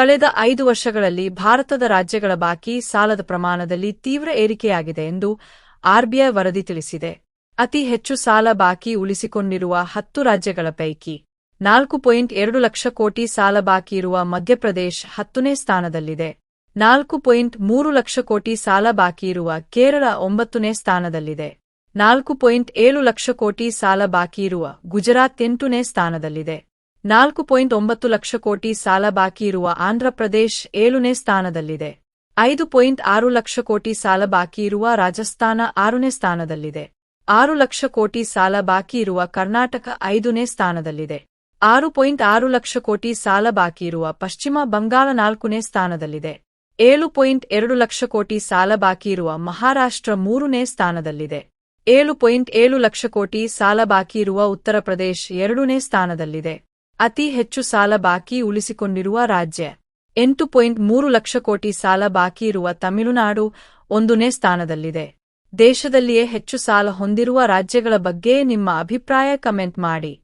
ಕಳೆದ ಐದು ವರ್ಷಗಳಲ್ಲಿ ಭಾರತದ ರಾಜ್ಯಗಳ ಬಾಕಿ ಸಾಲದ ಪ್ರಮಾಣದಲ್ಲಿ ತೀವ್ರ ಏರಿಕೆಯಾಗಿದೆ ಎಂದು ಆರ್ಬಿಐ ವರದಿ ತಿಳಿಸಿದೆ. ಅತಿ ಹೆಚ್ಚು ಸಾಲ ಬಾಕಿ ಉಳಿಸಿಕೊಂಡಿರುವ ಹತ್ತು ರಾಜ್ಯಗಳ ಪೈಕಿ ನಾಲ್ಕು ಪಾಯಿಂಟ್ ಎರಡು ಲಕ್ಷ ಕೋಟಿ ಸಾಲ ಬಾಕಿ ಇರುವ ಮಧ್ಯಪ್ರದೇಶ್ ಹತ್ತನೇ ಸ್ಥಾನದಲ್ಲಿದೆ. ನಾಲ್ಕು ಪಾಯಿಂಟ್ ಮೂರು ಲಕ್ಷ ಕೋಟಿ ಸಾಲ ಬಾಕಿ ಇರುವ ಕೇರಳ ಒಂಬತ್ತನೇ ಸ್ಥಾನದಲ್ಲಿದೆ. ನಾಲ್ಕು ಪಾಯಿಂಟ್ ಏಳು ಲಕ್ಷ ಕೋಟಿ ಸಾಲ ಬಾಕಿ ಇರುವ ಗುಜರಾತ್ ಎಂಟನೇ ಸ್ಥಾನದಲ್ಲಿದೆ. ನಾಲ್ಕು ಪಾಯಿಂಟ್ ಒಂಬತ್ತು ಲಕ್ಷ ಕೋಟಿ ಸಾಲ ಬಾಕಿ ಇರುವ ಆಂಧ್ರಪ್ರದೇಶ್ ಏಳನೇ ಸ್ಥಾನದಲ್ಲಿದೆ. ಐದು ಪಾಯಿಂಟ್ ಆರು ಲಕ್ಷ ಕೋಟಿ ಸಾಲ ಬಾಕಿ ಇರುವ ರಾಜಸ್ಥಾನ ಆರನೇ ಸ್ಥಾನದಲ್ಲಿದೆ. ಆರು ಲಕ್ಷ ಕೋಟಿ ಸಾಲ ಬಾಕಿ ಇರುವ ಕರ್ನಾಟಕ ಐದನೇ ಸ್ಥಾನದಲ್ಲಿದೆ. ಆರು ಪಾಯಿಂಟ್ ಆರು ಲಕ್ಷ ಕೋಟಿ ಸಾಲ ಬಾಕಿ ಇರುವ ಪಶ್ಚಿಮ ಬಂಗಾಳ ನಾಲ್ಕನೇ ಸ್ಥಾನದಲ್ಲಿದೆ. ಏಳು ಪಾಯಿಂಟ್ ಎರಡು ಲಕ್ಷ ಕೋಟಿ ಸಾಲ ಬಾಕಿ ಇರುವ ಮಹಾರಾಷ್ಟ್ರ ಮೂರನೇ ಸ್ಥಾನದಲ್ಲಿದೆ. ಏಳು ಪಾಯಿಂಟ್ ಏಳು ಲಕ್ಷ ಕೋಟಿ ಸಾಲ ಬಾಕಿ ಇರುವ ಉತ್ತರ ಪ್ರದೇಶ್ ಎರಡನೇ ಸ್ಥಾನದಲ್ಲಿದೆ. ಅತಿ ಹೆಚ್ಚು ಸಾಲ ಬಾಕಿ ಉಳಿಸಿಕೊಂಡಿರುವ ರಾಜ್ಯ. ಎಂಟು ಪಾಯಿಂಟ್ ಮೂರು ಲಕ್ಷ ಕೋಟಿ ಸಾಲ ಬಾಕಿ ಇರುವ ತಮಿಳುನಾಡು ಒಂದನೇ ಸ್ಥಾನದಲ್ಲಿದೆ. ದೇಶದಲ್ಲಿಯೇ ಹೆಚ್ಚು ಸಾಲ ಹೊಂದಿರುವ ರಾಜ್ಯಗಳ ಬಗ್ಗೆ ನಿಮ್ಮ ಅಭಿಪ್ರಾಯ ಕಮೆಂಟ್ ಮಾಡಿ.